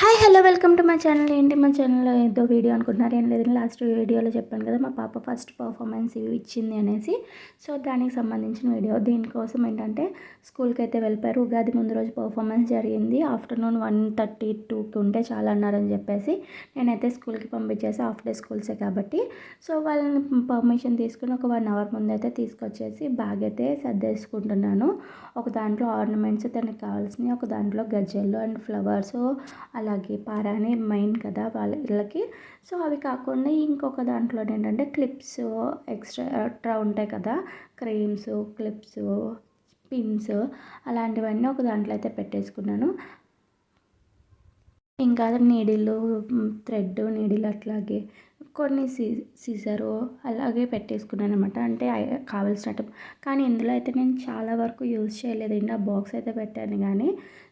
Hi hello welcome to my channel ఏంటి మా ఛానల్లో ఏదో వీడియో అనుకుంటున్నారు? ఏం లేదని లాస్ట్ వీడియోలో చెప్పాను కదా మా పాప ఫస్ట్ పర్ఫార్మెన్స్ ఇచ్చింది అనేసి. సో దానికి సంబంధించిన వీడియో దీనికోసం ఏంటంటే స్కూల్కి అయితే వెళ్ళిపోయారు. ఉగాది ముందు రోజు పర్ఫార్మెన్స్ జరిగింది. ఆఫ్టర్నూన్ వన్ థర్టీ టూకి ఉంటే చాలా అన్నారని చెప్పేసి నేనైతే స్కూల్కి పంపించేసి హాఫ్ డే స్కూల్సే కాబట్టి. సో వాళ్ళని పర్మిషన్ తీసుకుని ఒక వన్ అవర్ ముందు అయితే తీసుకొచ్చేసి బ్యాగ్ అయితే సర్దేసుకుంటున్నాను. ఒక దాంట్లో ఆర్నమెంట్స్ తనకి కావాల్సినవి ఒక దాంట్లో గజ్జెలు అండ్ ఫ్లవర్స్ అలా అలాగే పారా అనే మెయిన్ కదా వాళ్ళ సో అవి కాకుండా ఇంకొక దాంట్లో ఏంటంటే క్లిప్స్ ఎక్స్ట్రా ఎక్స్ట్రా ఉంటాయి కదా. క్రీమ్స్ క్లిప్స్ పిన్స్ అలాంటివన్నీ ఒక దాంట్లో అయితే పెట్టేసుకున్నాను. ఇంకా నీడిలు థ్రెడ్ నీడిలు అట్లాగే కొన్ని సీ సీజరు అలాగే పెట్టేసుకున్నాను అనమాట అంటే కావలసినట్టు కానీ ఇందులో అయితే నేను చాలా వరకు యూజ్ చేయలేదండి. ఆ బాక్స్ అయితే పెట్టాను కానీ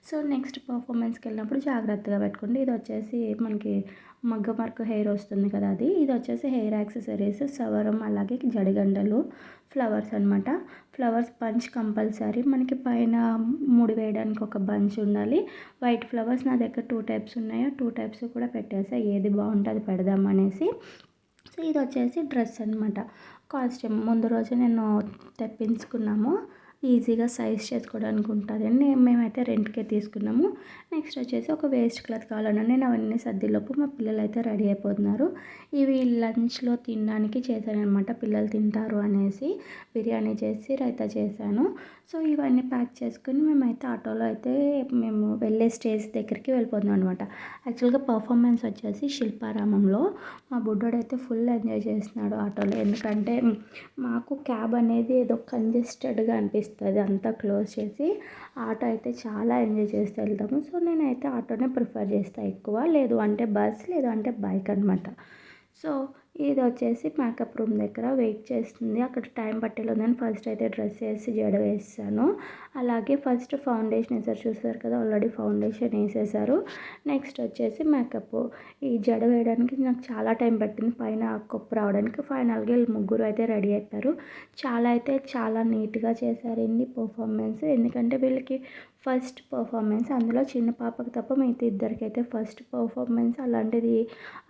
సో నెక్స్ట్ పర్ఫార్మెన్స్కి వెళ్ళినప్పుడు జాగ్రత్తగా పెట్టుకోండి. ఇది వచ్చేసి మనకి మగ్గ వర్క్ హెయిర్ వస్తుంది కదా అది. ఇది వచ్చేసి హెయిర్ యాక్సెసరీస్ సవరం అలాగే జడిగండలు ఫ్లవర్స్ అనమాట ఫ్లవర్స్ బంచ్ కంపల్సరీ. మనకి పైన ముడి వేయడానికి ఒక బంచ్ ఉండాలి. వైట్ ఫ్లవర్స్ నా దగ్గర టూ టైప్స్ ఉన్నాయో టూ టైప్స్ కూడా పెట్టేసా. ఏది బాగుంటుంది పెడదాం అనేసి. సో ఇది వచ్చేసి డ్రెస్ అనమాట కాస్ట్యూమ్. ముందు రోజు నేను తెప్పించుకున్నాము. ఈజీగా సైజ్ చేసుకోవడానికి ఉంటుంది అండి. మేమైతే రెంట్కే తీసుకున్నాము. నెక్స్ట్ వచ్చేసి ఒక వేస్ట్ క్లాత్ కావాలన్నా నేను అవన్నీ సర్దిలోపు మా పిల్లలు అయితే రెడీ అయిపోతున్నారు. ఇవి లంచ్లో తినడానికి చేశాను అనమాట పిల్లలు తింటారు అనేసి బిర్యానీ చేసి రైతా చేశాను. సో ఇవన్నీ ప్యాక్ చేసుకుని మేమైతే ఆటోలో అయితే మేము వెళ్ళే స్టేజ్ దగ్గరికి వెళ్ళిపోతున్నాం అనమాట. యాక్చువల్గా పర్ఫార్మెన్స్ వచ్చేసి శిల్పారామంలో. మా బుడ్డోడైతే ఫుల్ ఎంజాయ్ చేస్తున్నాడు ఆటోలో. ఎందుకంటే మాకు క్యాబ్ అనేది ఏదో కంజెస్టెడ్గా అనిపిస్తుంది. అంతా క్లోజ్ చేసి ఆటో అయితే చాలా ఎంజాయ్ చేస్తూ వెళ్తాము. సో నేనైతే ఆటోనే ప్రిఫర్ చేస్తాను ఎక్కువ. లేదు అంటే బస్ లేదు అంటే బైక్ అనమాట సో ఇది వచ్చేసి మేకప్ రూమ్ దగ్గర వెయిట్ చేస్తుంది. అక్కడ టైం పట్టేలోందని ఫస్ట్ అయితే డ్రెస్ వేసి జడ వేసాను. అలాగే ఫస్ట్ ఫౌండేషన్ వేసారు. చూసారు కదా ఆల్రెడీ ఫౌండేషన్ వేసేసారు. నెక్స్ట్ వచ్చేసి మేకప్ ఈ జడ వేయడానికి నాకు చాలా టైం పట్టింది. పైన కొప్పు రావడానికి ఫైనల్గా వీళ్ళు ముగ్గురు అయితే రెడీ అయిపోయారు. చాలా అయితే చాలా నీట్గా చేశారండి పర్ఫార్మెన్స్ ఎందుకంటే వీళ్ళకి ఫస్ట్ పర్ఫార్మెన్స్. అందులో చిన్న పాపకి తప్ప మిగతా ఇద్దరికైతే ఫస్ట్ పర్ఫార్మెన్స్. అలాంటిది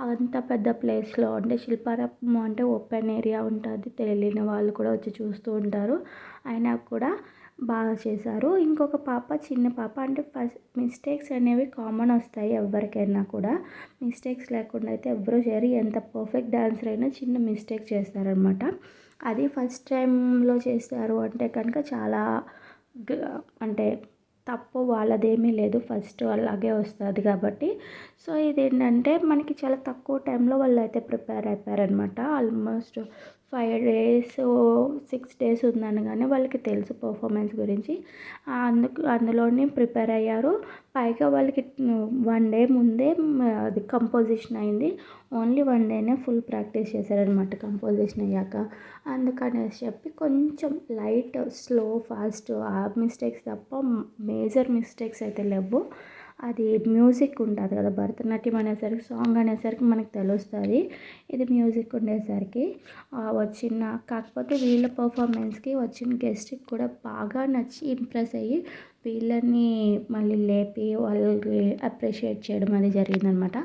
అంత పెద్ద ప్లేస్లో అంటే శిల్పారామం అంటే ఓపెన్ ఏరియా ఉంటుంది. తెలియని వాళ్ళు కూడా వచ్చి చూస్తూ ఉంటారు. అయినా కూడా బాగా చేశారు. ఇంకొక పాప చిన్న పాప అంటే ఫస్ట్ మిస్టేక్స్ అనేవి కామన్ వస్తాయి ఎవరికైనా కూడా. మిస్టేక్స్ లేకుండా అయితే ఎవరు చేయరు. ఎంత పర్ఫెక్ట్ డాన్సర్ అయినా చిన్న మిస్టేక్ చేస్తారనమాట అది ఫస్ట్ టైంలో చేస్తారు అంటే కనుక చాలా అంటే తప్పు వాళ్ళదేమీ లేదు. ఫస్ట్ అలాగే వస్తుంది కాబట్టి. సో ఇదేంటంటే మనకి చాలా తక్కువ టైంలో వాళ్ళు అయితే prepare అయిపోయారనమాట almost five days six days ఉందనగానే వాళ్ళకి తెలుసు పర్ఫార్మెన్స్ గురించి. అందుకు అందులోనే ప్రిపేర్ అయ్యారు. పైగా వాళ్ళకి వన్ డే ముందే అది కంపోజిషన్ అయింది. ఓన్లీ వన్ డేనే ఫుల్ ప్రాక్టీస్ చేశారనమాట కంపోజిషన్ అయ్యాక. అందుకనేసి చెప్పి కొంచెం లైట్ స్లో ఫాస్ట్ ఆ మిస్టేక్స్ తప్ప మేజర్ మిస్టేక్స్ అయితే లేవు. అది మ్యూజిక్ ఉంటుంది కదా భరతనాట్యం అనేసరికి సాంగ్ అనేసరికి మనకు తెలుస్తుంది. ఇది మ్యూజిక్ ఉండేసరికి. వచ్చిన కాకపోతే వీళ్ళ పర్ఫార్మెన్స్కి వచ్చిన గెస్ట్కి కూడా బాగా నచ్చి ఇంప్రెస్ అయ్యి వీళ్ళని మళ్ళీ లేపి వాళ్ళకి అప్రిషియేట్ చేయడం అది జరిగిందనమాట.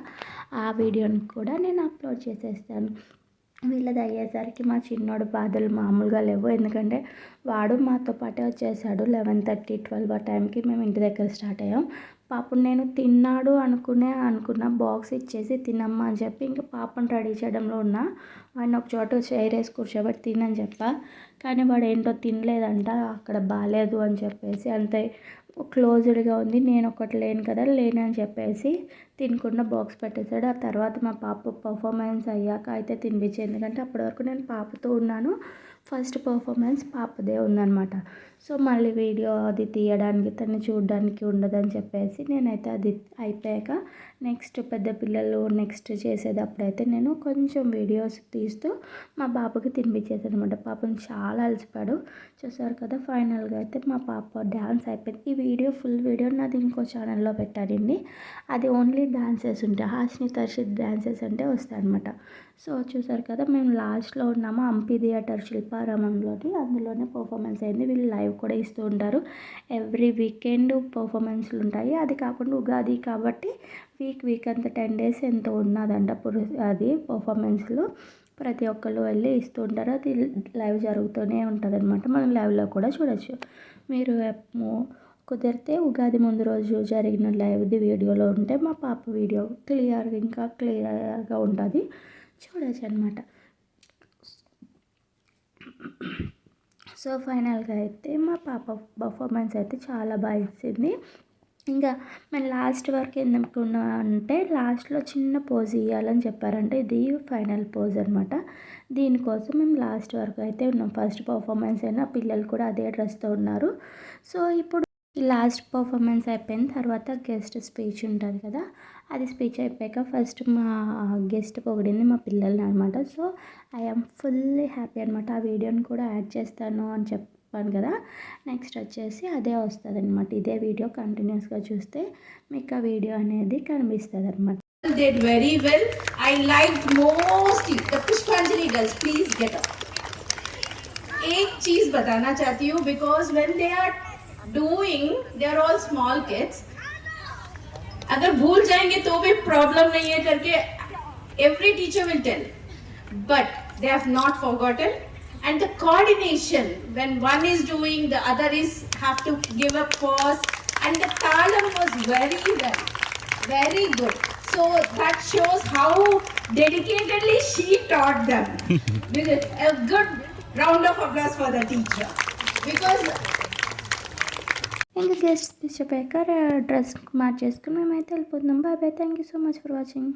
ఆ వీడియోని కూడా నేను అప్లోడ్ చేసేస్తాను. వీళ్ళది అయ్యేసరికి మా చిన్నోడు బాధలు మామూలుగా లేవు. ఎందుకంటే వాడు మాతో పాటే వచ్చేసాడు లెవెన్ థర్టీ ట్వెల్వ్ ఆ టైంకి మేము ఇంటి దగ్గర స్టార్ట్ అయ్యాం. పాపం నేను తిన్నాడు అనుకునే అనుకున్న బాక్స్ ఇచ్చేసి తినమ్మా అని చెప్పి ఇంకా పాపను రెడీ చేయడంలో ఉన్నా వాడిని ఒక చోట చైర్ వేసి కూర్చోబెట్టి తినని చెప్పా. కానీ వాడు ఏంటో తినలేదంట అక్కడ బాగాలేదు అని చెప్పేసి అంతే. క్లోజ్డ్గా ఉంది నేను ఒకటి లేను కదా లేనని అని చెప్పేసి తినకుండా బాక్స్ పెట్టేశాడు. ఆ తర్వాత మా పాప పర్ఫార్మెన్స్ అయ్యాక అయితే తినిపించి ఎందుకంటే అప్పటి వరకు నేను పాపతో ఉన్నాను. ఫస్ట్ పర్ఫార్మెన్స్ పాపదే ఉందన్నమాట. సో మళ్ళీ వీడియో అది తీయడానికి తను చూడడానికి ఉండదని చెప్పేసి నేనైతే అది అయిపోయాక నెక్స్ట్ పెద్ద పిల్లలు నెక్స్ట్ చేసేటప్పుడైతే నేను కొంచెం వీడియోస్ తీస్తూ మా పాపకి తినిపించేసాను అనమాట పాపం చాలా అలసిపాడు చూసారు కదా ఫైనల్గా అయితే మా పాప డ్యాన్స్ అయిపోయింది. ఈ వీడియో ఫుల్ వీడియో నాది ఇంకో ఛానల్లో పెట్టారండి. అది ఓన్లీ డ్యాన్సెస్ ఉంటాయి. హాస్ని తర్షిత్ డ్యాన్సెస్ అంటే వస్తాయి అనమాట సో చూసారు కదా మేము లాస్ట్లో ఉన్నాము. హంపి థియేటర్ శిల్పారామంలోని అందులోనే పర్ఫార్మెన్స్ అయింది. వీళ్ళు లైవ్ లైవ్ కూడా ఇస్తూ ఉంటారు. ఎవ్రీ వీకెండ్ పర్ఫార్మెన్స్లు ఉంటాయి. అది కాకుండా ఉగాది కాబట్టి వీక్ వీక్ అంత టెన్ డేస్ ఎంతో ఉన్నదంట పురు అది పర్ఫార్మెన్స్లో ప్రతి ఒక్కళ్ళు వెళ్ళి ఇస్తూ ఉంటారు. అది లైవ్ జరుగుతూనే ఉంటుంది అనమాట మనం లైవ్లో కూడా చూడొచ్చు. మీరు ఎప్పు- కుదిరితే ఉగాది ముందు రోజు జరిగిన లైవ్ది వీడియోలో ఉంటే మా పాప వీడియో క్లియర్గా ఇంకా క్లియర్గా ఉంటుంది. చూడొచ్చు అనమాట సో ఫైనల్గా అయితే మా పాప పర్ఫార్మెన్స్ అయితే చాలా బాగా ఇచ్చింది. ఇంకా మేము లాస్ట్ వరకు ఎందుకున్నా అంటే లాస్ట్లో చిన్న పోజ్ ఇవ్వాలని చెప్పారంటే ఇది ఫైనల్ పోజ్ అనమాట దీనికోసం మేము లాస్ట్ వరకు అయితే ఉన్నాం. ఫస్ట్ పర్ఫార్మెన్స్ అయినా పిల్లలు కూడా అదే డ్రెస్తో ఉన్నారు. సో ఇప్పుడు లాస్ట్ పర్ఫార్మెన్స్ అయిపోయిన తర్వాత గెస్ట్ స్పీచ్ ఉంటుంది కదా అది స్పీచ్ అయిపోయాక ఫస్ట్ మా గెస్ట్ పొగిడింది మా పిల్లల్ని అనమాట సో ఐఎమ్ ఫుల్లీ హ్యాపీ అనమాట ఆ వీడియోని కూడా యాడ్ చేస్తాను అని చెప్పాను కదా నెక్స్ట్ వచ్చేసి అదే వస్తుంది అనమాట ఇదే వీడియో కంటిన్యూస్గా చూస్తే మీకు ఆ వీడియో అనేది కనిపిస్తుంది అనమాట did very well. I liked mostly the Pushpanjali girls. Please get up. एक चीज बताना चाहती हूँ because when they are doing they are all small kids अगर भूल जाएंगे तो भी प्रॉब्लम नहीं है करके every teacher will tell but they have not forgotten and the coordination when one is doing the other is have to give a pause and the talam was very well very good so that shows how dedicatedly she taught them Because- a good round of applause for the teacher because ఇంకా guest speech dress మార్చేసుకుని మేమైతే వెళ్ళిపోతున్నాం bye bye thank you so much for watching